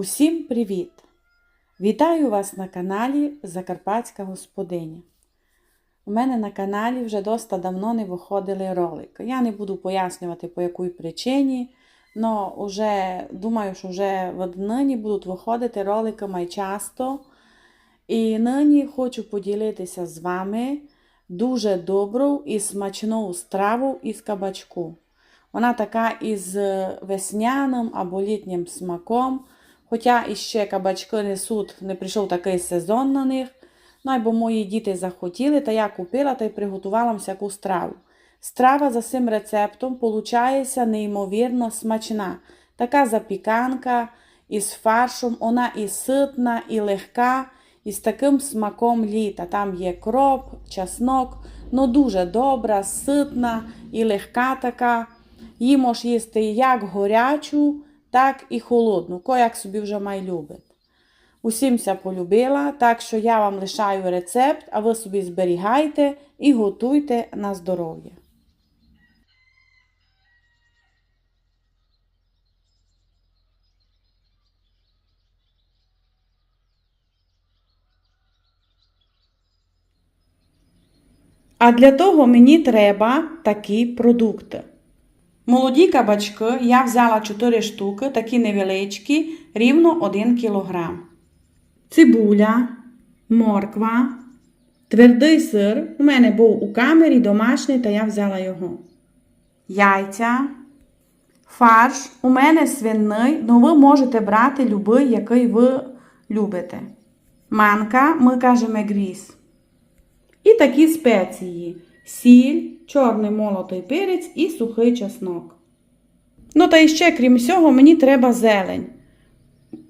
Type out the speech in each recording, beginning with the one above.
Усім привіт! Вітаю вас на каналі Закарпатська Господиня. У мене на каналі вже доста давно не виходили ролики. Я не буду пояснювати по якій причині, але вже думаю, що вже нині будуть виходити ролики май часто. І нині хочу поділитися з вами дуже добру і смачну страву із кабачку. Вона така із весняним або літнім смаком. Хоча іще кабачки несуть, не прийшов такий сезон на них. Ну, або мої діти захотіли, та я купила та й приготувала всяку страву. Страва за цим рецептом виходить неймовірно смачна. Така запіканка із фаршем, вона і ситна, і легка, і з таким смаком літа. Там є кроп, чеснок, ну дуже добра, ситна і легка така. Її можеш їсти як горячу, так і холодну, ко як собі вже май любить. Усімся полюбила, так що я вам лишаю рецепт, а ви собі зберігайте і готуйте на здоров'я. А для того мені треба такі продукти. Молоді кабачки я взяла 4 штуки, такі невеличкі, рівно 1 кг. Цибуля, морква, твердий сир. У мене був у камері домашній, та я взяла його. Яйця, фарш. У мене свиний, але ви можете брати любий, який ви любите. Манка, ми кажемо гріз. І такі спеції: сіль, чорний молотий перець і сухий чеснок. Ну та іще, крім всього, мені треба зелень,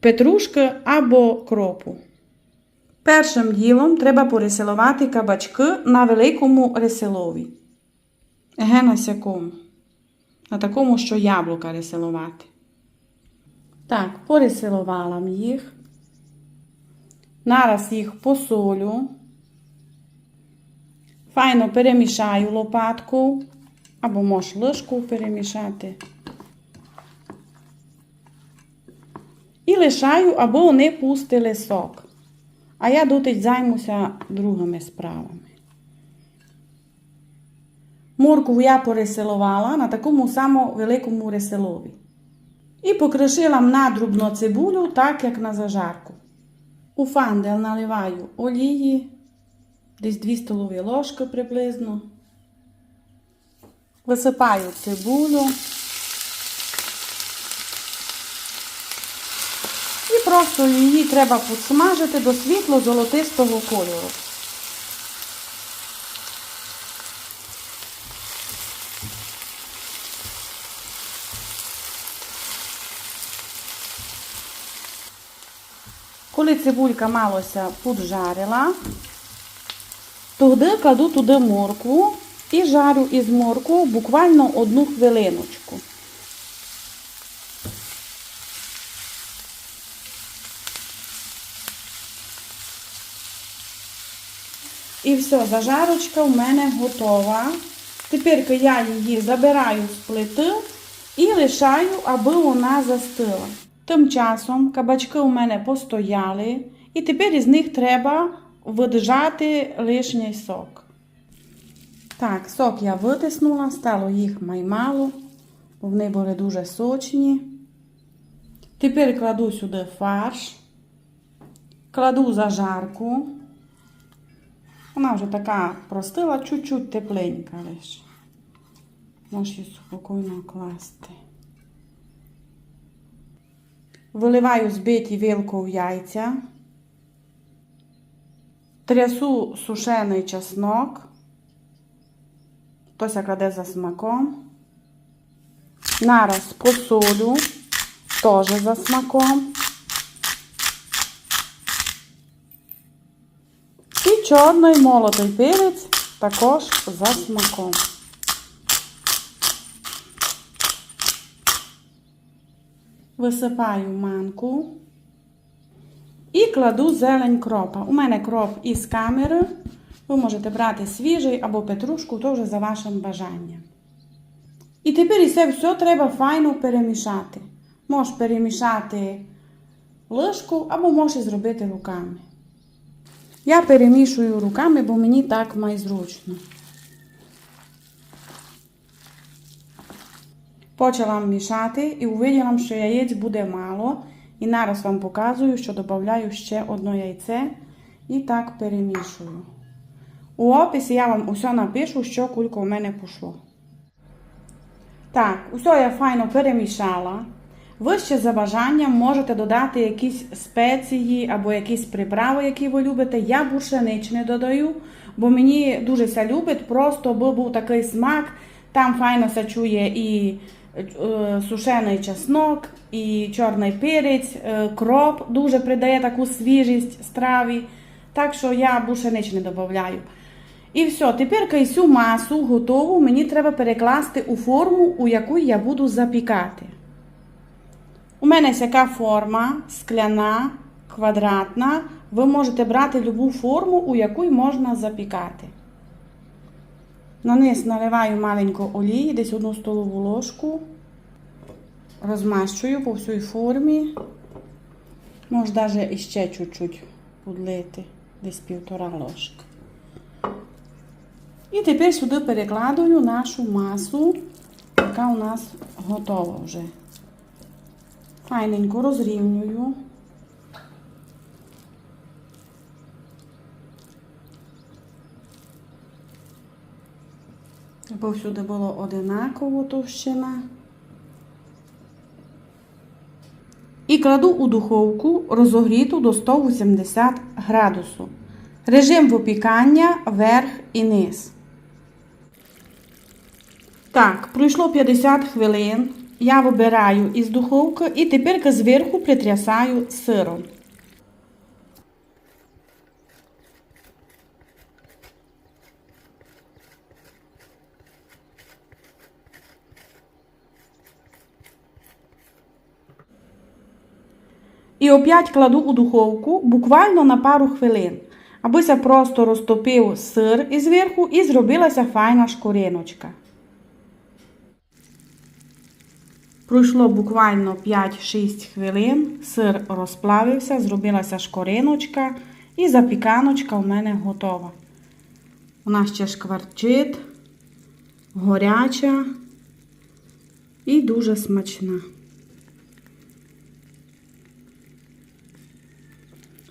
петрушки або кропу. Першим ділом треба порисилувати кабачки на великому рисилові. Ге на. Такому, що яблука рисилувати. Так, порисилувала їх. Нараз їх посолю. Файно перемішаю лопатку, або можеш ложку перемішати. І лишаю, або вони пустили сок. А я дотить займуся другими справами. Моркву я порисилувала на такому самому великому рисилові. І покришила надрубно цибулю, так як на зажарку. У фандел наливаю олії десь 2 столові ложки приблизно. Висипаю цибулю. І просто її треба підсмажити до світло-золотистого кольору. Коли цибулька малося поджарила, тоді кладу туди моркву і жарю із моркву буквально одну хвилиночку. І все, зажарочка у мене готова. Тепер я її забираю з плити і лишаю, аби вона застила. Тим часом кабачки у мене постояли, і тепер із них треба виджати лишній сок. Так, сок я витиснула, стало їх маймало, бо вони були дуже сочні. Тепер кладу сюди фарш, кладу зажарку. Вона вже така простила, чуть-чуть тепленька лише. Можеш її спокійно класти. Виливаю збиті вилкою яйця. Трясу сушений чеснок. Хтось кладе за смаком. Нараз посолю, теж за смаком. І чорний молотий перець також за смаком. Висипаю манку. І кладу зелень кропа. У мене кроп із камери. Ви можете брати свіжий або петрушку, то вже за вашим бажанням. І тепер і це все треба файно перемішати. Можеш перемішати ложку або можеш зробити руками. Я перемішую руками, бо мені так найзручно. Почала мішати і увиділа, що яєць буде мало. І зараз вам показую, що додаю ще одне яйце і так перемішую. У описі я вам усе напишу, що кулько в мене пішло. Так, усе я файно перемішала. Ви ще за бажанням можете додати якісь спеції або якісь приправи, які ви любите. Я буршенич не додаю, бо мені дуже ся любить, просто був такий смак. Там файно се чує і сушений чеснок, і чорний перець, е, кроп дуже придає таку свіжість страві. Так що я буршенич не додаю. І все, тепер цю масу готову мені треба перекласти у форму, у яку я буду запікати. У мене така форма скляна, квадратна. Ви можете брати любу форму, у яку можна запікати. На низ наливаю маленько олії, десь одну столову ложку. Розмащую по всій формі. Може, навіть іще чуть-чуть подлити, десь півтора ложки. І тепер сюди перекладаю нашу масу, яка у нас готова вже. Файненько розрівнюю. Бо всюди було одинаково товщина. І кладу у духовку розогріту до 180 градусу. Режим випікання верх і низ. Так, пройшло 50 хвилин. Я вибираю із духовки і тепер зверху притрясаю сиром. І опять кладу у духовку буквально на пару хвилин, абися просто розтопив сир із верху і зробилася файна шкориночка. Пройшло буквально 5-6 хвилин, сир розплавився, зробилася шкориночка і запіканочка у мене готова. Вона ще шкварчить, горяча і дуже смачна.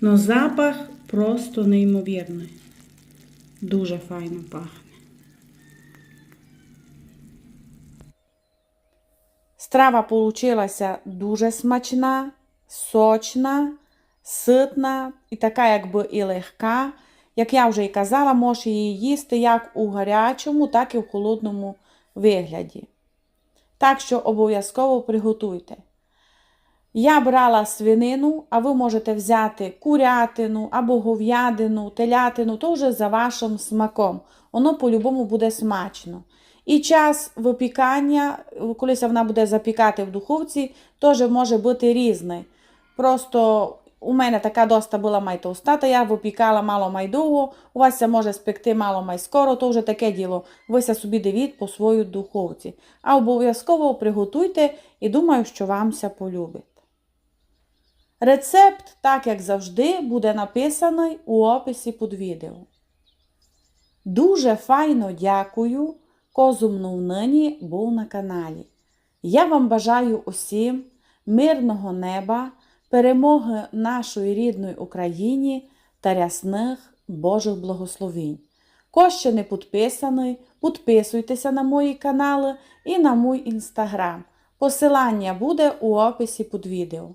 Но запах просто неймовірний. Дуже файно пахне. Страва получилася дуже смачна, сочна, ситна і така, якби і легка. Як я вже і казала, можеш її їсти як у гарячому, так і в холодному вигляді. Так що обов'язково приготуйте. Я брала свинину, а ви можете взяти курятину або говядину, телятину, то вже за вашим смаком. Воно по-любому буде смачно. І час випікання, коли вона буде запікати в духовці, теж може бути різний. Просто у мене така доста була май товста, я випікала мало май довго, у вас це може спекти мало май то вже таке діло. Ви собі дивіть по своїй духовці. А обов'язково приготуйте і думаю, що вам це полюбить. Рецепт, так як завжди, буде написаний у описі під відео. Дуже файно дякую, козумнув нині був на каналі. Я вам бажаю усім мирного неба, перемоги нашої рідної Україні та рясних Божих благословінь. Хто ще не підписаний, підписуйтеся на мої канали і на мій інстаграм. Посилання буде у описі під відео.